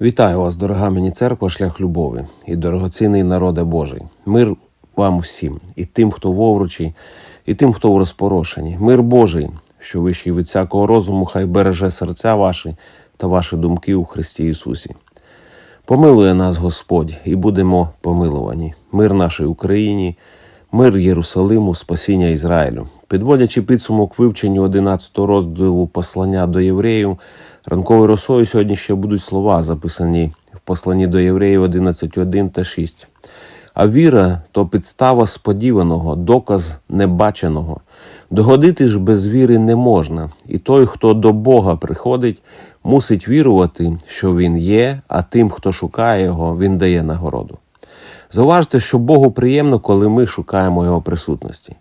Вітаю вас, дорога мені церква, шлях любові і дорогоцінний народе Божий. Мир вам всім, і тим, хто в овручі, і тим, хто в розпорошенні. Мир Божий, що вищий від всякого розуму, хай береже серця ваші та ваші думки у Христі Ісусі. Помилує нас Господь, і будемо помилувані. Мир нашій Україні, мир Єрусалиму, спасіння Ізраїлю. Підводячи підсумок вивченню 11 розділу послання до євреїв, ранковою росою сьогодні ще будуть слова, записані в посланні до євреїв 11.1 та 6. А віра то підстава сподіваного, доказ небаченого. Догодити ж без віри не можна, і той, хто до Бога приходить, мусить вірувати, що Він є, а тим, хто шукає його, він дає нагороду. Зауважте, що Богу приємно, коли ми шукаємо Його присутності.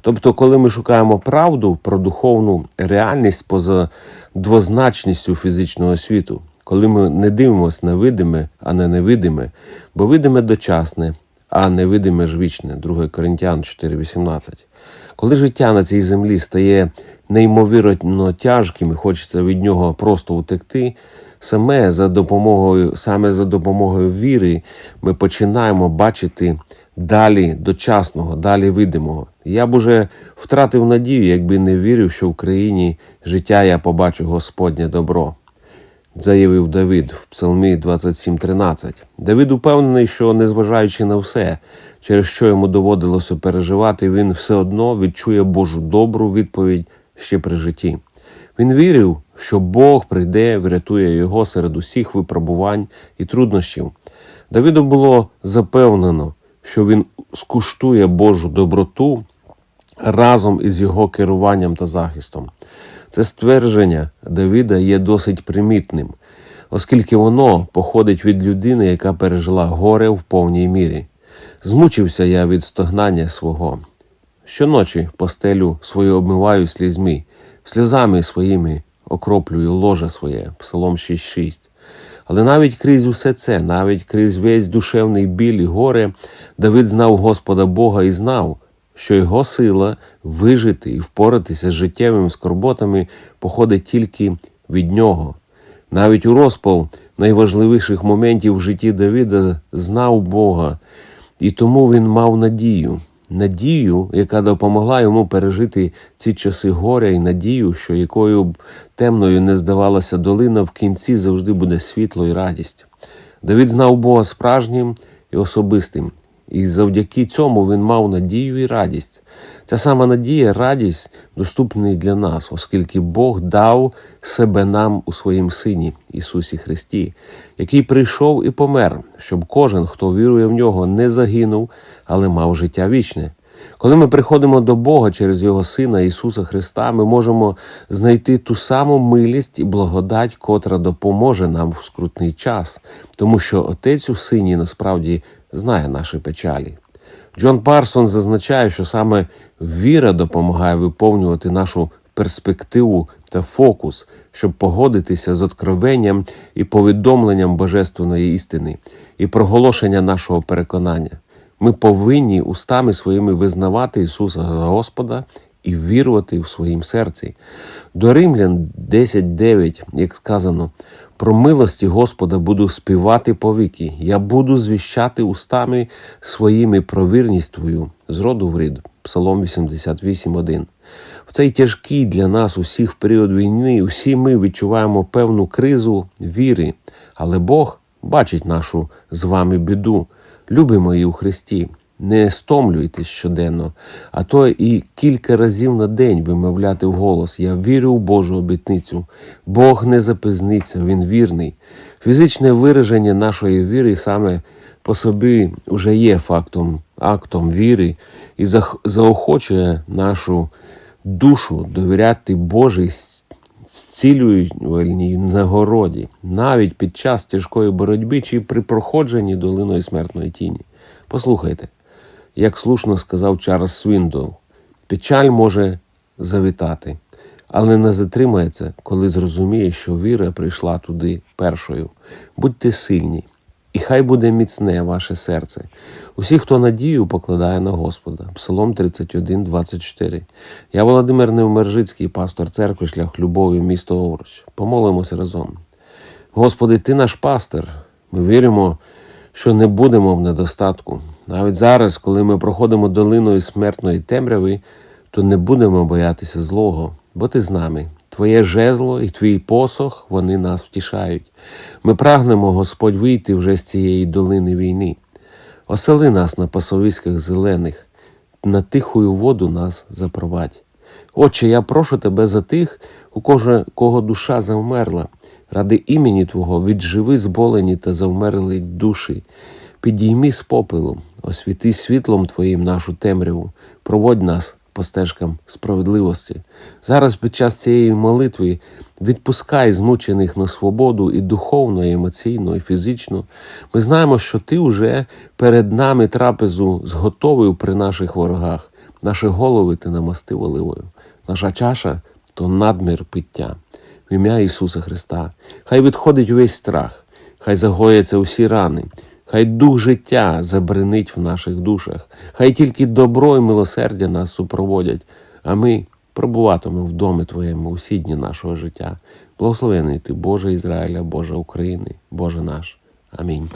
Тобто, коли ми шукаємо правду про духовну реальність поза двозначністю фізичного світу, коли ми не дивимося на видиме, а не невидиме, бо видиме дочасне, а невидиме ж вічне, 2 Коринтян 4,18. Коли життя на цій землі стає неймовірно тяжким і хочеться від нього просто утекти, саме за допомогою, саме за допомогою віри ми починаємо бачити далі дочасного, далі видимого. Я б уже втратив надію, якби не вірив, що в країні життя я побачу Господнє добро. Заявив Давид в Псалмі 27.13. Давид упевнений, що, незважаючи на все, через що йому доводилося переживати, він все одно відчує Божу добру відповідь ще при житті. Він вірив, що Бог прийде, врятує його серед усіх випробувань і труднощів. Давиду було запевнено, що він скуштує Божу доброту разом із його керуванням та захистом. Це ствердження Давида є досить примітним, оскільки воно походить від людини, яка пережила горе в повній мірі. Змучився я від стогнання свого. Щоночі постелю свою обмиваю слізьми, сльозами своїми окроплюю ложе своє, Псалом 6.6. Але навіть крізь усе це, навіть крізь весь душевний біль і горе, Давид знав Господа Бога і знав, що його сила вижити і впоратися з життєвими скорботами походить тільки від нього. Навіть у розпал найважливіших моментів в житті Давида знав Бога, і тому він мав надію. Надію, яка допомогла йому пережити ці часи горя, і надію, що якою б темною не здавалася долина, в кінці завжди буде світло і радість. Давид знав Бога справжнім і особистим, і завдяки цьому він мав надію і радість. Ця сама надія, радість доступні для нас, оскільки Бог дав себе нам у своїм Сині Ісусі Христі, який прийшов і помер, щоб кожен, хто вірує в нього, не загинув, але мав життя вічне. Коли ми приходимо до Бога через Його Сина Ісуса Христа, ми можемо знайти ту саму милість і благодать, котра допоможе нам в скрутний час, тому що Отець у Сині насправді знає наші печалі. Джон Парсон зазначає, що саме віра допомагає виповнювати нашу перспективу та фокус, щоб погодитися з откровенням і повідомленням божественної істини і проголошення нашого переконання. Ми повинні устами своїми визнавати Ісуса за Господа і вірувати в своїм серці. До Римлян 10.9, як сказано, про милості Господа буду співати повіки, я буду звіщати устами своїми про вірність Твою, з роду в рід. Псалом 88.1. В цей тяжкий для нас усіх період війни усі ми відчуваємо певну кризу віри, але Бог бачить нашу з вами біду. Любимо її у Христі. Не стомлюйтесь щоденно, а то і кілька разів на день вимовляти вголос Я вірю в Божу обітницю. Бог не запізниться, Він вірний. Фізичне вираження нашої віри саме по собі вже є фактом, актом віри і заохочує нашу душу довіряти Божій зцілювальній нагороді, навіть під час тяжкої боротьби чи при проходженні долиною смертної тіні. Послухайте, як слушно сказав Чарльз Свіндол, печаль може завітати, але не затримається, коли зрозуміє, що віра прийшла туди першою. Будьте сильні, і хай буде міцне ваше серце. Усі, хто надію покладає на Господа. Псалом 31, 24. Я Володимир Невмержицький, пастор церкви, шлях любові, місто Овруч. Помолимося разом. Господи, Ти наш пастир. Ми віримо, що не будемо в недостатку. Навіть зараз, коли ми проходимо долиною смертної темряви, то не будемо боятися злого, бо ти з нами. Твоє жезло і твій посох вони нас втішають. Ми прагнемо, Господь, вийти вже з цієї долини війни. Осели нас на пасовиськах зелених, на тихую воду нас запровадь. Отче, я прошу тебе за тих, у кого, душа завмерла. Ради імені Твого відживи зболені та завмерли душі. Підійми з попелу, освіти світлом Твоїм нашу темряву, проводь нас по стежкам справедливості. Зараз під час цієї молитви відпускай змучених на свободу і духовно, і емоційно, і фізично. Ми знаємо, що Ти вже перед нами трапезу зготовив при наших ворогах. Наші голови ти намастив оливою. Наша чаша то надмір пиття. В ім'я Ісуса Христа. Хай відходить увесь страх, хай загояться усі рани, хай дух життя забринить в наших душах, хай тільки добро і милосердя нас супроводять, а ми пробуватимемо в домі Твоєму усі дні нашого життя. Благословений ти, Боже Ізраїля, Боже України, Боже наш. Амінь.